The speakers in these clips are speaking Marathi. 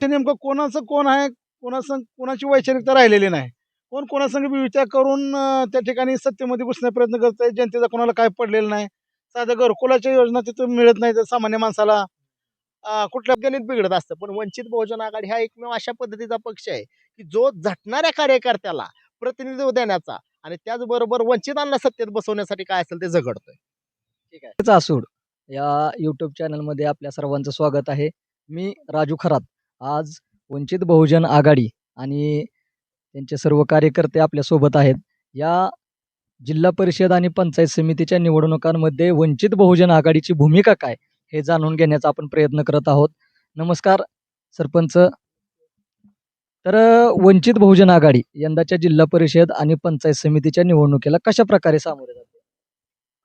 ते नेमकं कोणाचं कोण आहे? कोणासंग कोणाची वैचारिकता राहिलेली नाही. कोण कोणासंग विचार करून त्या ठिकाणी सत्तेमध्ये घुसण्याचा प्रयत्न करत आहे जनतेचा कोणाला काय पडलेलं नाही? साधं घरकुलाच्या योजना तिथं मिळत नाही तर सामान्य माणसाला कुठल्या गणित बिघडत असतं. पण वंचित बहुजन आघाडी हा एकमेव अशा पद्धतीचा पक्ष आहे की जो झटणाऱ्या कार्यकर्त्याला प्रतिनिधित्व देण्याचा आणि त्याचबरोबर वंचितांना सत्तेत बसवण्यासाठी काय असेल ते झगडतोय. तेच आसूड या यूट्यूब चॅनलमध्ये आपल्या सर्वांचं स्वागत आहे. मी राजू खरात. आज वंचित बहुजन आघाडी आणि त्यांचे सर्व कार्यकर्ते आपल्यासोबत आहेत. या जिल्हा परिषद आणि पंचायत समितीच्या निवडणुकांमध्ये वंचित बहुजन आघाडीची भूमिका काय हे जाणून घेण्याचा आपण प्रयत्न करत आहोत. नमस्कार सरपंच. तर वंचित बहुजन आघाडी यंदाच्या जिल्हा परिषद आणि पंचायत समितीच्या निवडणुकीला कशा प्रकारे सामोरे जाते?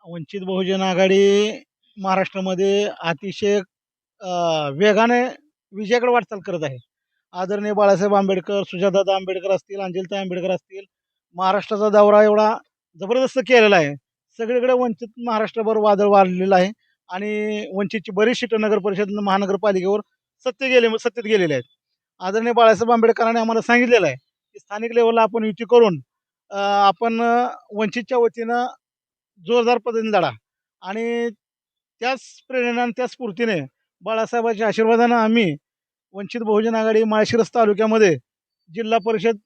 वंचित बहुजन आघाडी महाराष्ट्रामध्ये अतिशय वेगाने विजयाकडे वाटचाल करत आहे. आदरणीय बाळासाहेब आंबेडकर सुजातादा आंबेडकर असतील अंजलता आंबेडकर असतील महाराष्ट्राचा दौरा एवढा जबरदस्त केलेला आहे. सगळीकडे वंचित महाराष्ट्रभर वादळ वाढलेलं आहे आणि वंचितची बरीच सीटं नगर परिषद महानगरपालिकेवर सत्य गेले सत्तेत गेलेले आहेत. आदरणीय बाळासाहेब आंबेडकरांनी आम्हाला सांगितलेलं आहे की स्थानिक लेवलला आपण युती करून आपण वंचितच्या वतीनं जोरदार पद्धतीने लढा. आणि त्याच प्रेरणेनं त्या त्याच स्फूर्तीने बाळासाहेबांच्या आशीर्वादानं आम्ही वंचित बहुजन आघाडी माळशिरस तालुक्यामध्ये जिल्हा परिषद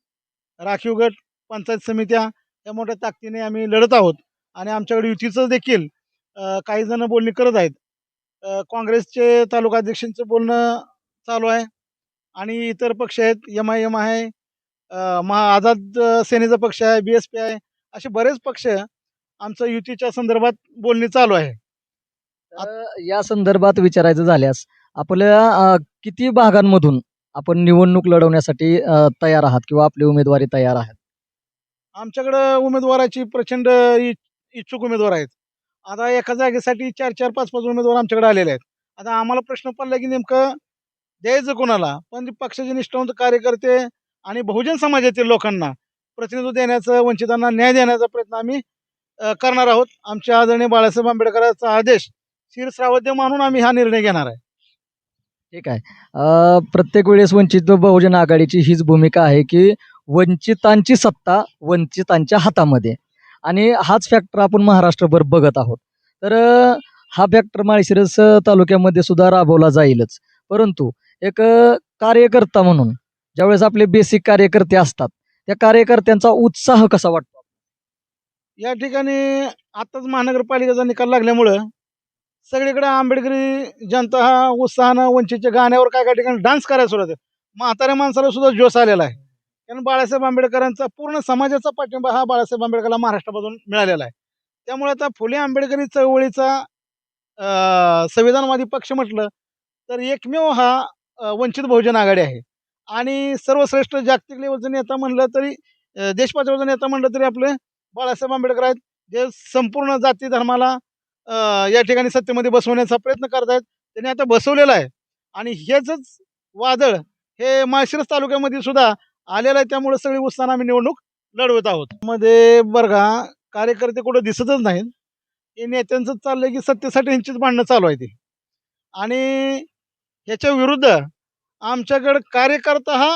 राखीव गट पंचायत समित्या या मोठ्या ताकदीने आम्ही लढत आहोत. आणि आमच्याकडे युतीचं देखील काही जण बोलणी करत आहेत. काँग्रेसचे तालुका अध्यक्षांचं बोलणं चालू आहे. आणि इतर पक्ष आहेत एम आय एम आहे महा आझाद सेनेचा पक्ष आहे बी एस पी आहे असे बरेच पक्ष आमचं युतीच्या संदर्भात बोलणी चालू आहे. या संदर्भात विचारायचं झाल्यास आपल्या किती भागांमधून आपण निवडणूक लढवण्यासाठी तयार आहात किंवा आपली उमेदवारी तयार आहेत? आमच्याकडं उमेदवाराची प्रचंड इ- इच्छुक उमेदवार आहेत. आता एका जागेसाठी चार चार पाच पाच उमेदवार आमच्याकडे आलेले आहेत. आता आम्हाला प्रश्न पडला की नेमकं द्यायचं कोणाला? पण पक्षाचे निष्ठावंत कार्यकर्ते आणि बहुजन समाजातील लोकांना प्रतिनिधित्व देण्याचं वंचितांना न्याय देण्याचा प्रयत्न आम्ही करणार आहोत. आमच्या आदरणीय बाळासाहेब आंबेडकरांचा आदेश शिरश्रावद्य मानून आम्ही हा निर्णय घेणार आहे. ठीक आहे. अ, प्रत्येक वेळेस वंचित बहुजन आघाडीची हीच भूमिका आहे की वंचितांची सत्ता वंचितांच्या हातामध्ये. आणि हाच फॅक्टर आपण महाराष्ट्रभर बघत आहोत. तर अ, हा फॅक्टर माळशिरस तालुक्यामध्ये सुद्धा राबवला जाईलच. परंतु एक अ, कार्यकर्ता म्हणून ज्यावेळेस आपले बेसिक कार्यकर्ते असतात त्या कार्यकर्त्यांचा उत्साह कसा वाटतो? या ठिकाणी आत्ताच महानगरपालिकेचा निकाल लागल्यामुळं सगळीकडे आंबेडकरी जनता हा उत्साहानं वंचितच्या गाण्यावर काय काय ठिकाणी डान्स करायला सुरुवात आहे म्हाताऱ्या माणसाला सुद्धा जोश आलेला आहे. कारण बाळासाहेब आंबेडकरांचा पूर्ण समाजाचा पाठिंबा हा बाळासाहेब आंबेडकरला महाराष्ट्रामधून मिळालेला आहे. त्यामुळे आता फुले आंबेडकरी चळवळीचा संविधानवादी पक्ष म्हटलं तर एकमेव हा वंचित बहुजन आघाडी आहे. आणि सर्वश्रेष्ठ जागतिक लेवलचा नेता म्हणलं तरी अं, नेता म्हणलं तरी आपले बाळासाहेब आंबेडकर आहेत. जे संपूर्ण जाती धर्माला या ठिकाणी सत्तेमध्ये बसवण्याचा प्रयत्न करत आहेत त्यांनी आता बसवलेलं आहे. आणि हेच वादळ हे माळशिरस तालुक्यामध्ये सुद्धा आलेलं आहे. त्यामुळे सगळी उत्साहानं आम्ही निवडणूक लढवत आहोत. मध्ये बरं का कार्यकर्ते कुठं दिसतच नाहीत. हे नेत्यांचं चाललंय की सत्तेसाठी यांचीच भांडणं चालू आहे ती. आणि ह्याच्या विरुद्ध आमच्याकडं कार्यकर्ता हा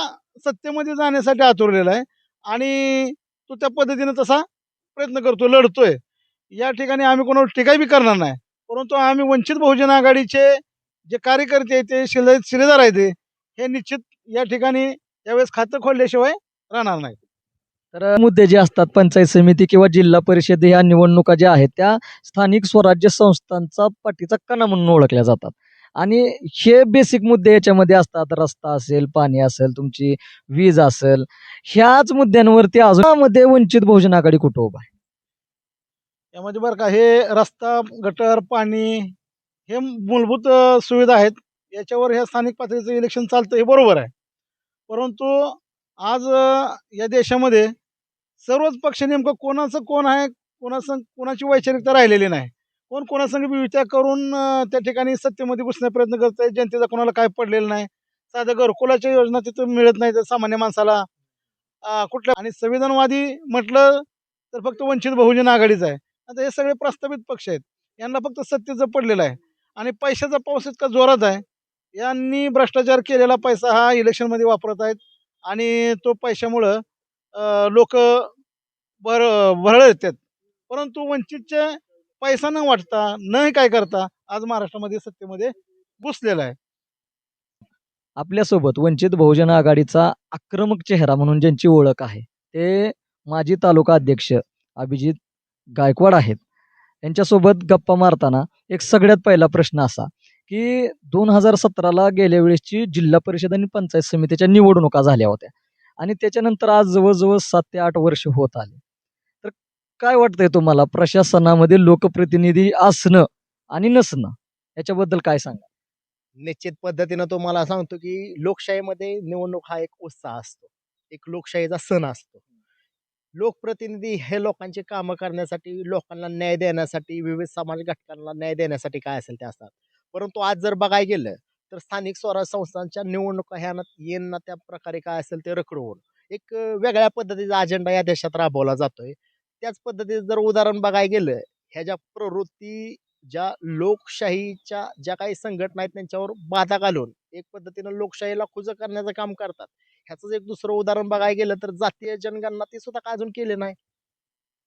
सत्तेमध्ये जाण्यासाठी आतुरलेला आहे. आणि तो त्या पद्धतीनं तसा प्रयत्न करतो लढतोय. या ठिकाणी आम्ही कोणावर टीका बी करणार नाही. परंतु आम्ही वंचित बहुजन आघाडीचे जे कार्यकर्ते आहेत ते शिले शिलेदार आहेत हे निश्चित या ठिकाणी यावेळेस खातं खोलल्याशिवाय राहणार नाही तर मुद्दे जे असतात पंचायत समिती किंवा जिल्हा परिषद ह्या निवडणुका ज्या आहेत त्या स्थानिक स्वराज्य संस्थांचा पाठीचा कणा म्हणून ओळखल्या जातात. आणि हे बेसिक मुद्दे याच्यामध्ये असतात रस्ता असेल पाणी असेल तुमची वीज असेल ह्याच मुद्द्यांवरती अजून मध्ये वंचित बहुजन आघाडी कुठं उभा आहे? यामध्ये बरं का हे रस्ता गटर पाणी हे मूलभूत सुविधा आहेत. याच्यावर ह्या स्थानिक पातळीचं इलेक्शन चालतं हे बरोबर आहे. परंतु आज या देशामध्ये सर्वच पक्ष नेमकं कोणाचं कोण आहे कोणासं कोणाची वैचारिकता राहिलेली नाही. कोण कोणासंग विचार करून त्या ठिकाणी सत्तेमध्ये घुसण्याचा प्रयत्न करत आहे जनतेचा कोणाला काय पडलेलं नाही. साधं घरकुलाच्या योजना तिथं मिळत नाही तर सामान्य माणसाला कुठल्या आणि संविधानवादी म्हटलं तर फक्त वंचित बहुजन आघाडीच आहे. आता हे सगळे प्रस्तावित पक्ष आहेत. यांना फक्त सत्तेचं पडलेलं आहे. आणि पैशाचा पाऊस इतका जोरात आहे. यांनी भ्रष्टाचार केलेला पैसा हा इलेक्शनमध्ये वापरत आहेत. आणि तो पैशामुळं लोक भर भरळ येतात. परंतु वंचितचे पैसा न वाटता न काय करता आज महाराष्ट्रामध्ये सत्तेमध्ये घुसलेला आहे. आपल्यासोबत वंचित बहुजन आघाडीचा आक्रमक चेहरा म्हणून ज्यांची ओळख आहे ते माजी तालुका अध्यक्ष अभिजित गायकवाड आहेत. यांच्यासोबत गप्पा मारताना एक सगळ्यात पहिला प्रश्न असा की दोन हजार सतराला गेल्या वेळेसची जिल्हा परिषद आणि पंचायत समितीच्या निवडणुका झाल्या होत्या आणि त्याच्यानंतर आज जवळजवळ सात ते आठ वर्ष होत आले. तर काय वाटतंय तुम्हाला? प्रशासनामध्ये लोकप्रतिनिधी असणं आणि नसणं याच्याबद्दल काय सांगा निश्चित पद्धतीनं तुम्हाला सांगतो की लोकशाहीमध्ये निवडणूक हा एक उत्साह असतो. एक लोकशाहीचा सण असतो. लोकप्रतिनिधी हे लोकांची कामं करण्यासाठी लोकांना न्याय देण्यासाठी विविध समाज घटकांना न्याय देण्यासाठी काय असेल ते असतात. परंतु आज जर बघायला गेलं तर स्थानिक स्वराज संस्थांच्या निवडणुका ह्या येणं त्या प्रकारे काय असेल ते रखडवून एक वेगळ्या पद्धतीचा अजेंडा या देशात राबवला जातोय. त्याच पद्धतीचं जर उदाहरण बघायला गेलं ह्या ज्या प्रवृत्ती ज्या लोकशाहीच्या ज्या काही संघटना आहेत त्यांच्यावर बाधा घालून एक पद्धतीनं लोकशाहीला खुजं करण्याचं काम करतात. ह्याच एक दुसरं उदाहरण बघायला गेलं तर जातीय जनगणना ती सुद्धा काय अजून केले नाही?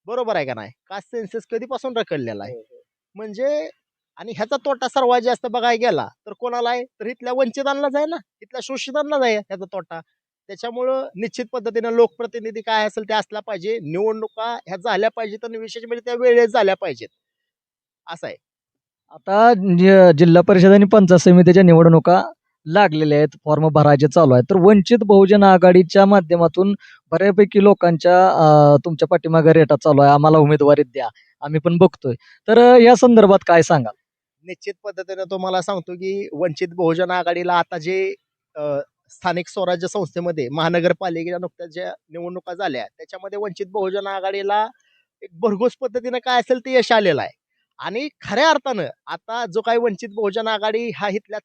बरोबर आहे का नाही? कास्ट सेन्सेस कधीपासून रखडलेला आहे? म्हणजे आणि ह्याचा तोटा सर्वात जास्त बघायला गेला तर कोणाला आहे? तर इथल्या वंचितांनाच आहे ना? इथल्या शोषितांनाच आहे ह्याचा तोटा. त्याच्यामुळं निश्चित पद्धतीनं लोकप्रतिनिधी काय असेल ते असला पाहिजे. निवडणुका ह्या झाल्या पाहिजेत आणि विशेष म्हणजे त्या वेळेत झाल्या पाहिजेत. असं आहे. आता जिल्हा परिषद आणि पंचायत समितीच्या निवडणुका लागलेले आहेत. फॉर्म भरायचे चालू आहेत. तर वंचित बहुजन आघाडीच्या माध्यमातून बऱ्यापैकी लोकांच्या तुमच्या पाठीमागे रेटा चालू आहे. आम्हाला उमेदवारी द्या. आम्ही पण बघतोय. तर या संदर्भात काय सांगाल? निश्चित पद्धतीने तुम्हाला सांगतो की वंचित बहुजन आघाडीला आता जे स्थानिक स्वराज्य संस्थेमध्ये महानगरपालिकेच्या नुकत्याच ज्या निवडणुका झाल्या त्याच्यामध्ये वंचित बहुजन आघाडीला एक भरघोस पद्धतीनं काय असेल ते यश आलेलं आहे. आणि खऱ्या अर्थानं आता जो काही वंचित बहुजन आघाडी हा इथल्या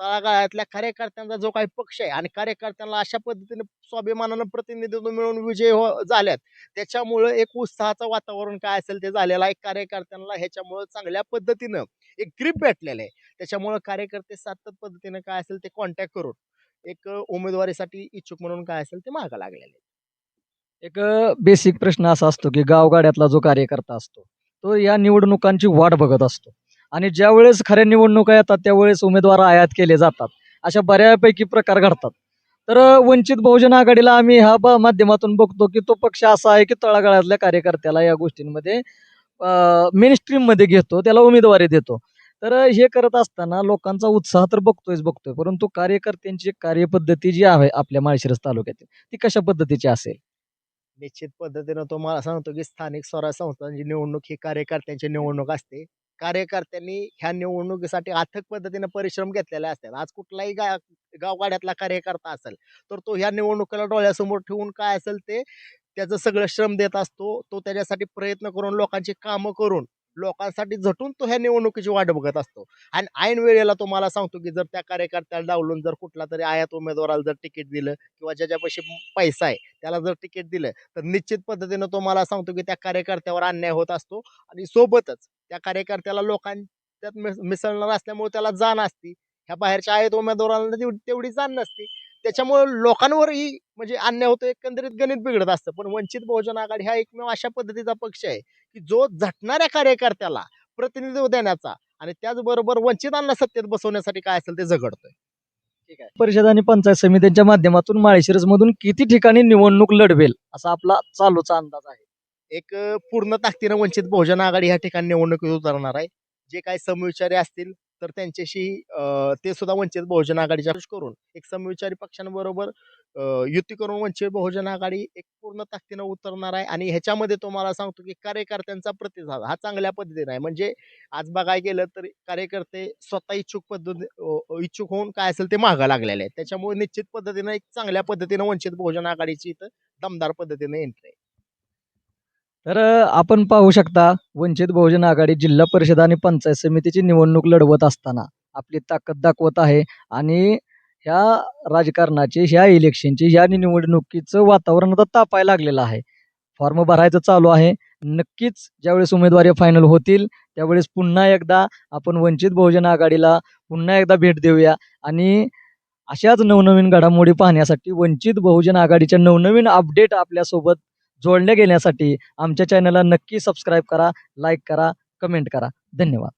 तळागाळातल्या कार्यकर्त्यांचा जो काही पक्ष आहे आणि कार्यकर्त्यांना अशा पद्धतीने स्वाभिमानानं प्रतिनिधित्व मिळून विजय हो झाल्यात त्याच्यामुळं एक उत्साहाचं वातावरण काय असेल ते झालेलं आहे. कार्यकर्त्यांना ह्याच्यामुळं चांगल्या पद्धतीनं एक ग्रीप भेटलेलं आहे. त्याच्यामुळं कार्यकर्ते सातत पद्धतीनं काय असेल ते कॉन्टॅक्ट करून एक उमेदवारीसाठी इच्छुक म्हणून काय असेल ते मागं लागलेले एक बेसिक प्रश्न असा असतो की गावगाड्यातला जो कार्यकर्ता असतो तो या निवडणुकांची वाट बघत असतो. आणि ज्या वेळेस खऱ्या निवडणुका येतात त्यावेळेस उमेदवार आयात केले जातात. अशा बऱ्यापैकी प्रकार घडतात. तर वंचित बहुजन आघाडीला आम्ही ह्या माध्यमातून बघतो की तो पक्ष असा आहे की तळागाळातल्या कार्यकर्त्याला या गोष्टींमध्ये मेन मध्ये घेतो त्याला उमेदवारी देतो. तर हे करत असताना लोकांचा उत्साह तर बघतोयच बघतोय. परंतु कार्यकर्त्यांची कार्यपद्धती जी आहे आपल्या माळशिरस तालुक्यातील ती कशा पद्धतीची असेल? निश्चित पद्धतीनं तुम्हाला सांगतो की स्थानिक स्वराज संस्थांची निवडणूक ही कार्यकर्त्यांची निवडणूक असते. कार्यकर्त्यांनी ह्या निवडणुकीसाठी अथक पद्धतीनं परिश्रम घेतलेले असतात. आज कुठलाही गा गावगाड्यातला कार्यकर्ता असेल तर तो ह्या निवडणुकीला डोळ्यासमोर ठेवून काय असेल ते त्याचं सगळं श्रम देत असतो. तो त्याच्यासाठी प्रयत्न करून लोकांची कामं करून लोकांसाठी झटून तो ह्या निवडणुकीची वाट बघत असतो. आणि ऐन वेळेला तुम्हाला सांगतो की जर त्या कार्यकर्त्याला डावलून जर कुठला तरी आयात उमेदवाराला जर तिकीट दिलं किंवा ज्याच्यापाशी पैसा आहे त्याला जर तिकीट दिलं तर निश्चित पद्धतीनं तो मला सांगतो की त्या कार्यकर्त्यावर अन्याय होत असतो आणि सोबतच त्या कार्यकर्त्याला लोकांच्यात मिस- मिसळणार असल्यामुळे त्याला जाण असती. ह्या बाहेरच्या आयात उमेदवारांना तेवढी जाण नसती. त्याच्यामुळे लोकांवरही म्हणजे अन्याय होतो एकंदरीत गणित बिघडत असतं. पण वंचित बहुजन आघाडी हा एकमेव अशा पद्धतीचा पक्ष आहे की जो झटणाऱ्या कार्यकर्त्याला प्रतिनिधित्व देण्याचा आणि त्याचबरोबर वंचितांना सत्तेत बसवण्यासाठी काय असेल ते झगडतोय. परिषद आणि पंचायत समित्यांच्या माध्यमातून माळशिरस मधून किती ठिकाणी निवडणूक लढवेल असा आपला चालूचा अंदाज आहे. एक पूर्ण ताकदीनं वंचित बहुजन आघाडी ह्या ठिकाणी निवडणुकीत उतरणार आहे. जे काही समविचारी असतील तर त्यांच्याशी ते सुद्धा वंचित बहुजन आघाडीच्या करून एक समविचारी पक्षांबरोबर युती करून वंचित बहुजन आघाडी एक पूर्ण ताकदीनं उतरणार आहे आणि ह्याच्यामध्ये तुम्हाला सांगतो की कार्यकर्त्यांचा प्रतिसाद हा चांगल्या पद्धतीने आहे. म्हणजे आज बघाय गेलं तर कार्यकर्ते स्वतः इच्छुक पद्धती इच्छुक होऊन काय असेल ते मागं लागलेले आहेत. त्याच्यामुळे निश्चित पद्धतीनं एक चांगल्या पद्धतीनं वंचित बहुजन आघाडीची इथं दमदार पद्धतीने एंट्री आहे. तर आपण पाहू शकता वंचित बहुजन आघाडी जिल्हा परिषद आणि पंचायत समितीची निवडणूक लढवत असताना आपली ताकद दाखवत आहे आणि ह्या राजकारणाची ह्या इलेक्शनची ह्या निवडणुकीचं वातावरण आता तापायला लागलेलं आहे. फॉर्म भरायचं चालू आहे. नक्कीच ज्यावेळेस उमेदवारी फायनल होतील त्यावेळेस पुन्हा एकदा आपण वंचित बहुजन आघाडीला पुन्हा एकदा भेट देऊया आणि अशाच नवनवीन घडामोडी पाहण्यासाठी वंचित बहुजन आघाडीच्या नवनवीन अपडेट आपल्यासोबत जोडल्या घेण्यासाठी आमच्या चॅनलला नक्की सबस्क्राईब करा लाईक करा कमेंट करा. धन्यवाद.